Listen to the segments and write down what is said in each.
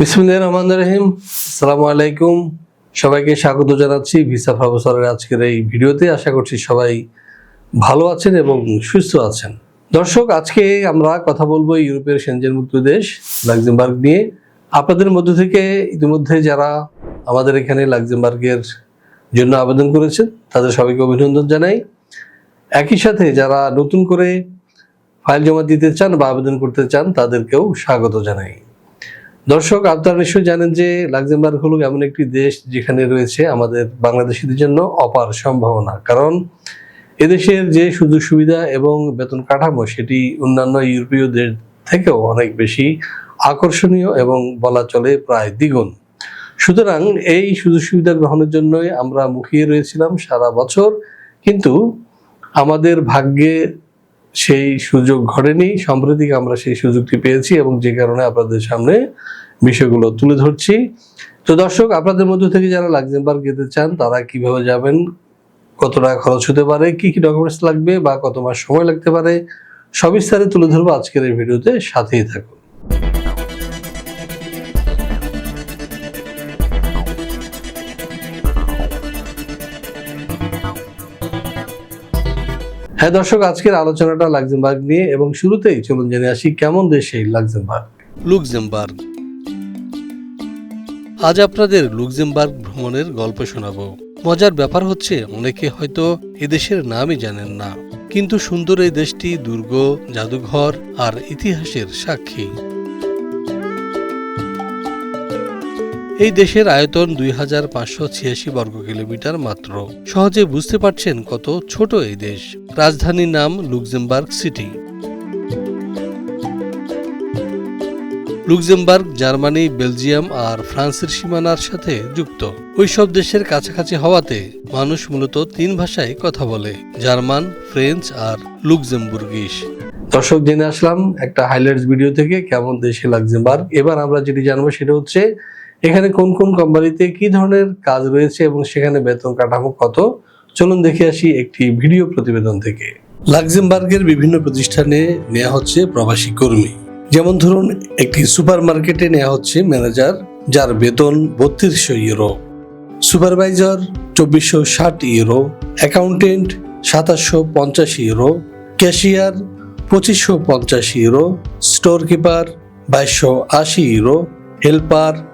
বিসমুল্লাহ রহমান রহিম। আসসালামু আলাইকুম। সবাইকে স্বাগত জানাচ্ছি ভিসা প্রফেসরের আজকের এই ভিডিওতে। আশা করছি সবাই ভালো আছেন এবং সুস্থ আছেন। দর্শক, আজকে আমরা কথা বলব ইউরোপের সেনজেন মুক্ত দেশ, লাক্সেমবার্গ নিয়ে। আপনাদের মধ্য থেকে ইতিমধ্যে যারা আমাদের এখানে লাক্সেমবার্গের জন্য আবেদন করেছেন, তাদের সবাইকে অভিনন্দন জানাই। একই সাথে যারা নতুন করে ফাইল জমা দিতে চান বা আবেদন করতে চান, তাদেরকেও স্বাগত জানাই। দর্শক, আপনারা নিশ্চয়ই জানেন যে লাক্সেমবার্গ হলো এমন একটি দেশ যেখানে রয়েছে আমাদের বাংলাদেশিদের জন্য অপার সম্ভাবনা। কারণ এদেশের যে সুযোগ সুবিধা এবং বেতন কাঠামো, সেটি অন্যান্য ইউরোপীয় দেশ থেকেও অনেক বেশি আকর্ষণীয় এবং বলা চলে প্রায় দ্বিগুণ। সুতরাং এই সুযোগ সুবিধা গ্রহণের জন্যই আমরা মুখিয়ে রয়েছিলাম সারা বছর। কিন্তু আমাদের ভাগ্যে সেই সুযোগ ঘটেনি। সম্প্রতি আমরা সেই সুযোগটি পেয়েছি এবং যে কারণে আপনাদের সামনে বিষয়গুলো তুলে ধরছি। তো দর্শক, আপনাদের মধ্যে থেকে যারা লাক্সেমবার্গ যেতে চান, তারা কীভাবে যাবেন? কত টাকা খরচ হতে পারে? কি কি ডকুমেন্টস লাগবে? বা কত মাস সময় লাগতে পারে? সবিস্তারে তুলে ধরবো আজকের এই ভিডিওতে। সাথেই থাকুন। হ্যাঁ দর্শক, আজকের আলোচনাটা লাক্সেমবার্গ নিয়ে এবং শুরুতেই চলুন জেনে আসি কেমন দেশ এই লাক্সেমবার্গ? লুক্সেমবার্গ। আজ আপনাদের লুক্সেমবার্গ ভ্রমণের গল্প শোনাবো। মজার ব্যাপার হচ্ছে, অনেকে হয়তো এদেশের নামই জানেন না। কিন্তু সুন্দর এই দেশটি দুর্গ, জাদুঘর আর ইতিহাসের সাক্ষী। এই দেশের আয়তন দুই হাজার পাঁচশো ছিয়াশি বর্গ কিলোমিটার মাত্র। সহজে বুঝতে পারছেন কত ছোট এই দেশ। রাজধানীর নাম Luxembourg city. Luxembourg, Germany, Belgium আর ফ্রান্সের সীমানার সাথে যুক্ত। ওইসব দেশের কাছাকাছি হওয়াতে মানুষ মূলত তিন ভাষায় কথা বলে, জার্মান, ফ্রেঞ্চ আর লুক্সেমবুর্গিশ। দর্শক, জেনে আসলাম একটা হাইলাইটস ভিডিও থেকে কেমন দেশে লাক্সেমবার্গ। এবার আমরা যেটি জানব সেটা হচ্ছে এখানে কোন কোন কোম্পানিতে কি ধরনের কাজ রয়েছে এবং সেখানে বেতন কাঠামো কত? চলুন দেখে আসি একটি ভিডিও প্রতিবেদন থেকে। লাক্সেমবার্গের বিভিন্ন প্রতিষ্ঠানে নেওয়া হচ্ছে প্রবাসী কর্মী। যেমন ধরুন, একটি সুপার মার্কেটে নেওয়া হচ্ছে ম্যানেজার, যার বেতন বত্রিশশো ইউরো। সুপারভাইজার, চব্বিশশো ষাট ইউরো। অ্যাকাউন্টেন্ট, সাতাশশো পঞ্চাশ ইউরো। ক্যাশিয়ার, পঁচিশশো পঞ্চাশ ইউরো। স্টোর কিপার বাইশশো আশি ইউরো। হেল্পার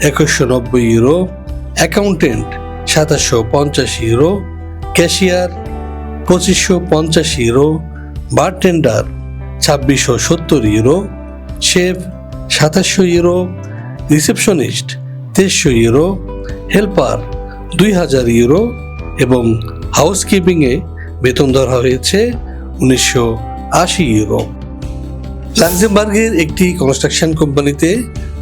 একুশশো নব্বই ইউরো অ্যাকাউন্টেন্ট সাতাশশো পঞ্চাশ ইউরো ক্যাশিয়ার পঁচিশশো পঞ্চাশ ইউরো বারটেন্ডার ছাব্বিশশো সত্তর ইউরো শেফ সাতাশশো ইউরো রিসেপশনিস্ট তেইশশো ইউরো হেল্পার দুই হাজার ইউরো এবং হাউসকিপিংয়ে বেতন ধরা হয়েছে উনিশশো আশি ইউরো লাক্সেমবার্গের একটি কনস্ট্রাকশন কোম্পানিতে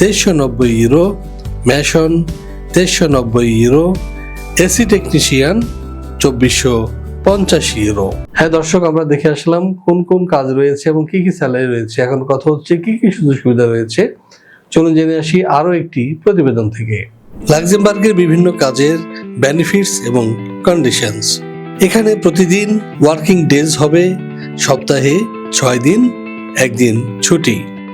তেইশশো নব্বই ইউরো, ম্যাশন তেইশশো নব্বই ইউরো, এসি টেকনিশিয়ান চব্বিশশো পঞ্চাশ ইউরো। হ্যাঁ দর্শক, আমরা দেখে আসলাম কোন কোন কাজ রয়েছে এবং কি কি স্যালারি রয়েছে। এখন কথা হচ্ছে কি কি সুযোগ সুবিধা রয়েছে। চলুন জেনে আসি আরও একটি প্রতিবেদন থেকে। লাক্সেমবার্গের বিভিন্ন কাজের বেনিফিটস এবং কন্ডিশনস এখানে প্রতিদিন ওয়ার্কিং ডেজ হবে। সপ্তাহে ছয় দিন, একদিন ছুটি।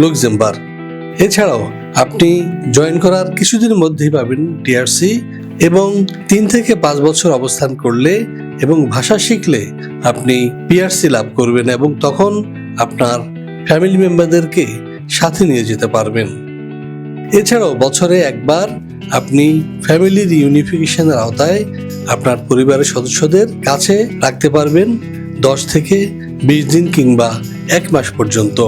লুক্সেমবার্গ। এছাড়াও আপনি জয়েন করার কিছুদিনের মধ্যেই পাবেন টিআরসি এবং তিন থেকে পাঁচ বছর অবস্থান করলে এবং ভাষা শিখলে আপনি পিআরসি লাভ করবেন এবং তখন আপনার ফ্যামিলি মেম্বারদেরকে সাথে নিয়ে যেতে পারবেন। এছাড়াও বছরে একবার আপনি ফ্যামিলির ইউনিফিকেশনের আওতায় আপনার পরিবারের সদস্যদের কাছে রাখতে পারবেন দশ থেকে বিশ দিন কিংবা এক মাস পর্যন্ত।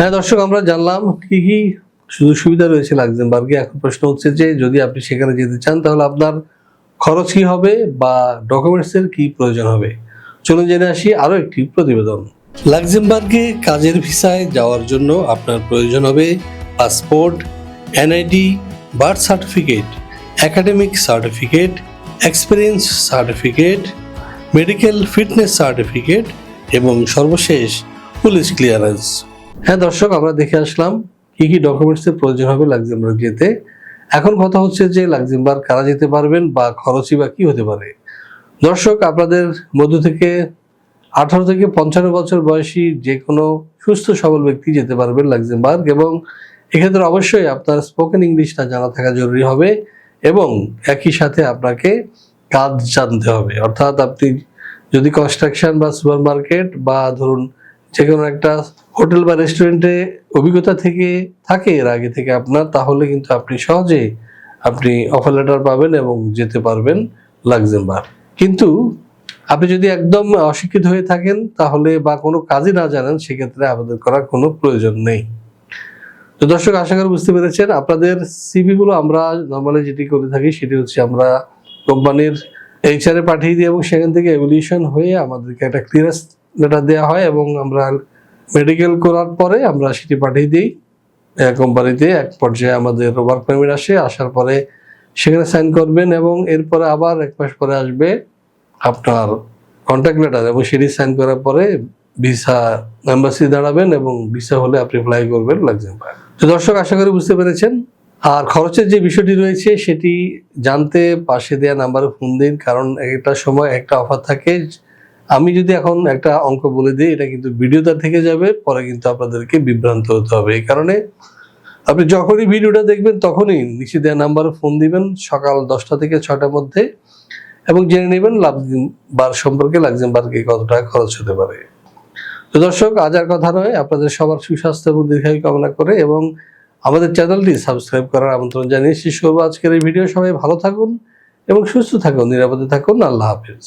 হ্যাঁ দর্শক, আমরা জানলাম কি কি সুযোগ সুবিধা রয়েছে লাক্সেমবার্গে। এখন প্রশ্ন হচ্ছে যে, যদি আপনি সেখানে যেতে চান, তাহলে আপনার খরচ কি হবে বা ডকুমেন্টসের কি প্রয়োজন হবে? চলুন জেনে আসি আরও একটি প্রতিবেদন। লাক্সেমবার্গে কাজের ভিসায় যাওয়ার জন্য আপনার প্রয়োজন হবে passport, NID, birth certificate, academic certificate, experience certificate, medical fitness certificate এবং সর্বশেষ পুলিশ ক্লিয়ারেন্স। হ্যাঁ দর্শক, আমরা দেখে আসলাম কি কি ডকুমেন্টসের প্রয়োজন হবে লাক্সেমবার্গ যেতে। এখন কথা হচ্ছে যে লাক্সেমবার্গ কারা যেতে পারবেন বা খরচই বা কি হতে পারে। দর্শক, আপনাদের মধ্য থেকে আঠারো থেকে পঞ্চান্ন বছর বয়সী যে কোনো সুস্থ সবল ব্যক্তি যেতে পারবেন লাক্সেমবার্গ এবং এক্ষেত্রে অবশ্যই আপনার স্পোকেন ইংলিশটা জানা থাকা জরুরি হবে এবং একই সাথে আপনাকে কাজ জানতে হবে। অর্থাৎ আপনি যদি কনস্ট্রাকশন বা সুপার মার্কেট বা ধরুন যে কোনো একটা হোটেল বা রেস্টুরেন্টে অভিজ্ঞতা থেকে থাকে এর আগে থেকে আপনার, তাহলে কিন্তু আপনি সহজে আপনি অফার লেটার পাবেন এবং যেতে পারবেন লাক্সেমবার্গ। কিন্তু আপনি যদি একদম অশিক্ষিত হয়ে থাকেন, তাহলে বা কোনো কাজই না জানেন, সেক্ষেত্রে আবেদন করার কোনো প্রয়োজন নেই। তো দর্শক, আশা করি বুঝতে পেরেছেন। আপনাদের সিভি গুলো আমরা নর্মালি যেটি করে থাকি, সেটি হচ্ছে আমরা কোম্পানির এইচআরে পাঠিয়ে দিই এবং সেখান থেকে এভলিউশন হয়ে আমাদেরকে একটা ক্লিয়ারেন্স লেটার দেওয়া হয় এবং আমরা মেডিকেল করার পরে আমরা সেটি পাঠিয়ে দিই। কোম্পানিতে এক পর্যায়ে আমাদের ওয়ার্ক পারমিট আসে, আসার পরে সেখানে সাইন করবেন এবং এরপরে আবার এক মাস পরে আসবে আপনার কন্ট্যাক্ট লেটার এবং সেটি সাইন করার পরে ভিসা এম্বাসি দাঁড়াবেন এবং ভিসা হলে আপনি অ্যাপ্লাই করবেন লাক্সেমবার্গ তো দর্শক, আশা করি বুঝতে পেরেছেন। আর খরচের যে বিষয়টি রয়েছে সেটি জানতে পাশে দেওয়া নাম্বারে ফোন দিন, কারণ একটা সময় একটা অফার থাকে আমি যদি এখন একটা অঙ্ক বলে দিই, এটা কিন্তু ভিডিওটা থেকে যাবে, পরে কিন্তু আপনাদেরকে বিভ্রান্ত হতে হবে। এই কারণে আপনি যখনই ভিডিওটা দেখবেন, তখনই নিচে দেওয়া নাম্বারে ফোন দিবেন সকাল দশটা থেকে ছটার মধ্যে এবং জেনে নেবেন বার সম্পর্কে লাক্সেমবার্গে কত টাকা খরচ হতে পারে। তো দর্শক, আজ আর কথা নয়। আপনাদের সবার সুস্বাস্থ্য এবং দীর্ঘায়ু কামনা করে এবং আমাদের চ্যানেলটি সাবস্ক্রাইব করার আমন্ত্রণ জানিয়ে শেষ আজকের এই ভিডিও। সবাই ভালো থাকুন এবং সুস্থ থাকুন, নিরাপদে থাকুন। আল্লাহ হাফিজ।